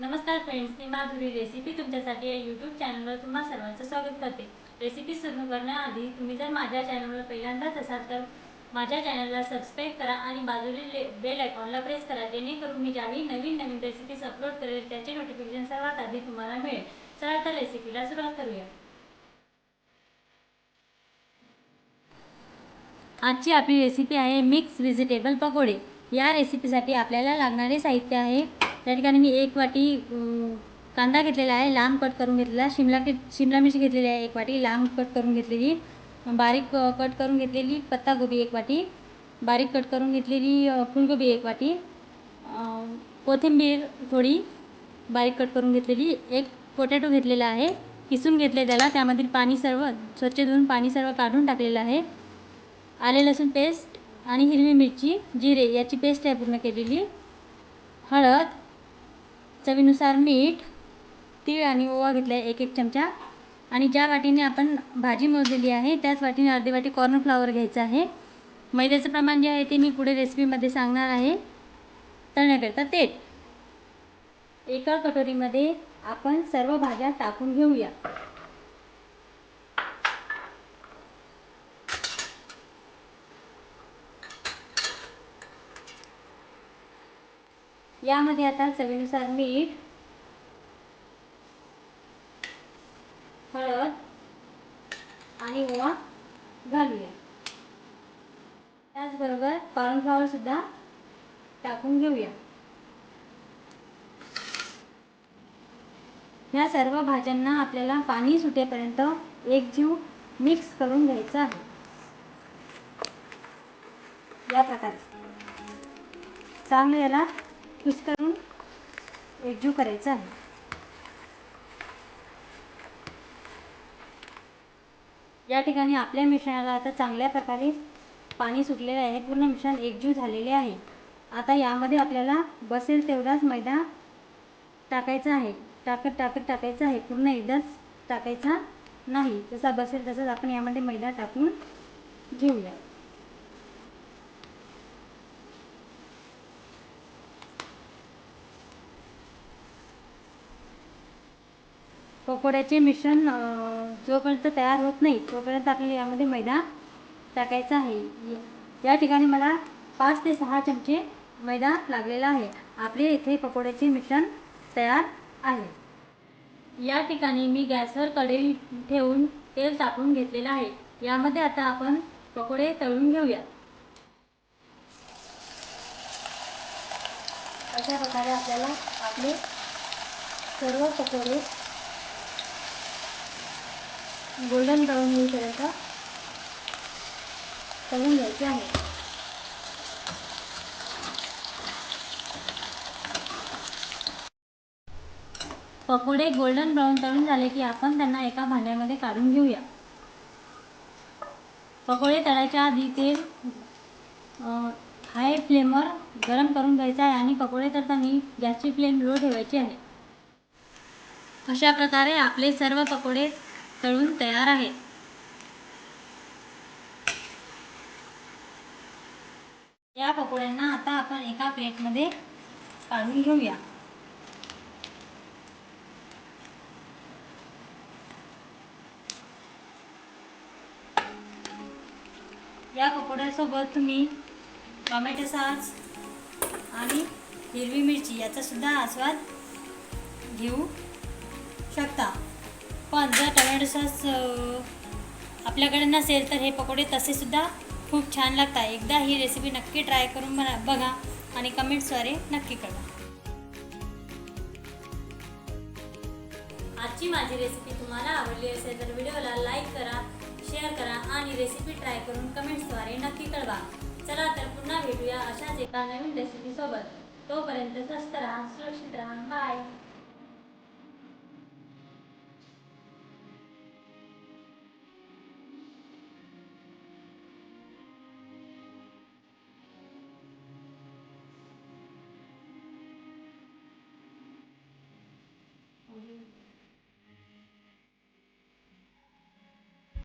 नमस्कार फ्रेंड्स मी माधुरी रेसिपी तुमच्यासाठी या यूट्यूब चॅनलवर तुम्हा सर्वांचं स्वागत करते. रेसिपी सुरू करण्याआधी तुम्ही जर माझ्या चॅनलवर पहिल्यांदाच असाल तर माझ्या चॅनलला सबस्क्राईब करा आणि बाजूला बेल आयकॉनला प्रेस करा जेणेकरून मी ज्यावेळी नवीन नवीन रेसिपीज अपलोड करेल त्याचे नोटिफिकेशन सर्वात आधी तुम्हाला मिळेल. चला तर रेसिपीला सुरुवात करूया. आजची आपली रेसिपी आहे मिक्स व्हेजिटेबल पकोडे. या रेसिपीसाठी आपल्याला लागणारे साहित्य आहे त्या ठिकाणी मी एक वाटी कांदा घेतलेला आहे लांब कट करून घेतलेला. शिमला शिमला मिरची घेतलेली आहे एक वाटी लांब कट करून घेतलेली. बारीक कट करून घेतलेली पत्तागोबी एक वाटी बारीक कट करून घेतलेली फुलगोबी एक वाटी कोथिंबीर थोडी बारीक कट करून घेतलेली. एक पोटॅटो घेतलेला आहे किसून घेतले त्याला. त्यामधील पाणी सर्व स्वच्छ धुवून पाणी सर्व काढून टाकलेलं आहे. आले लसूण पेस्ट आणि हिरवी मिरची जिरे याची पेस्ट आहे पूर्ण केलेली. हळद चवीनुसार मीठ तीळ आणि ओवा घेतला आहे एक एक चमचा. आणि ज्या वाटीने आपण भाजी मोजलेली आहे त्याच वाटीने अर्धी वाटी कॉर्नफ्लॉवर घ्यायचं आहे. मैद्याचं प्रमाण जे आहे ते मी पुढे रेसिपीमध्ये सांगणार आहे. तळण्याकरिता तेल. एका कटोरीमध्ये आपण सर्व भाज्या टाकून घेऊया. यामध्ये आता चवीनुसार मीठ हळद आणि ओवा घालूया. त्याचबरोबर कॉर्नफ्लॉवर सुद्धा टाकून घेऊया. ह्या सर्व भाज्यांना आपल्याला पाणी सुटेपर्यंत एकजीव मिक्स करून घ्यायचं आहे. या प्रकारे. चांगलं याला मिक्स करून एकजीव करायचं आहे. या ठिकाणी आपल्या मिश्रणाला आता चांगल्या प्रकारे पाणी सुटलेलं आहे पूर्ण मिश्रण एकजीव झालेले आहे. आता यामध्ये आपल्याला बसेल तेवढाच मैदा टाकायचा आहे. टाकत टाकत टाकायचा आहे. पूर्ण एकदाच टाकायचा नाही. जसा बसेल तसंच आपण यामध्ये मैदा टाकून घेऊया. पकोड्याचे मिश्रण जोपर्यंत तयार होत नाही तोपर्यंत आपल्याला यामध्ये मैदा टाकायचा आहे. या ठिकाणी मला पाच ते सहा चमचे मैदा लागलेला आहे. आपले इथे पकोड्याचे मिश्रण तयार आहे. या ठिकाणी मी गॅसवर कढई ठेवून तेल टाकून घेतलेलं आहे. यामध्ये आता आपण पकोडे तळून घेऊया. अशा प्रकारे आपल्याला आपले सर्व पकोडे गोल्डन ब्राऊन होईपर्यंत तळून घ्यायचे आहे. पकोडे गोल्डन ब्राऊन तळून झाले की आपण त्यांना एका भांड्यामध्ये काढून घेऊया. पकोडे तळायच्या आधी तेल हाय फ्लेमवर गरम करून घ्यायचं आहे आणि पकोडे तळताना गॅसची फ्लेम लो ठेवायची आहे. अशा प्रकारे आपले सर्व पकोडे तळून तयार आहे. या पकोड्यांना आता आपण एका प्लेटमध्ये काढून घेऊया. या पकोड्यासोबत तुम्ही टोमॅटो सॉस आणि हिरवी मिरची याचा सुद्धा आस्वाद घेऊ शकता. पण जर टमॅटो सॉस आपल्याकडे नसेल तर हे पकोडे तसेसुद्धा खूप छान लागतात. एकदा ही रेसिपी नक्की ट्राय करून बना बघा आणि कमेंट्सद्वारे नक्की कळवा. आजची माझी रेसिपी तुम्हाला आवडली असेल तर व्हिडिओला लाईक करा शेअर करा आणि रेसिपी ट्राय करून कमेंट्सद्वारे नक्की कळवा. चला तर पुन्हा भेटूया अशाच एका नवीन रेसिपीसोबत तोपर्यंत स्वस्त राहा सुरक्षित राहा. बाय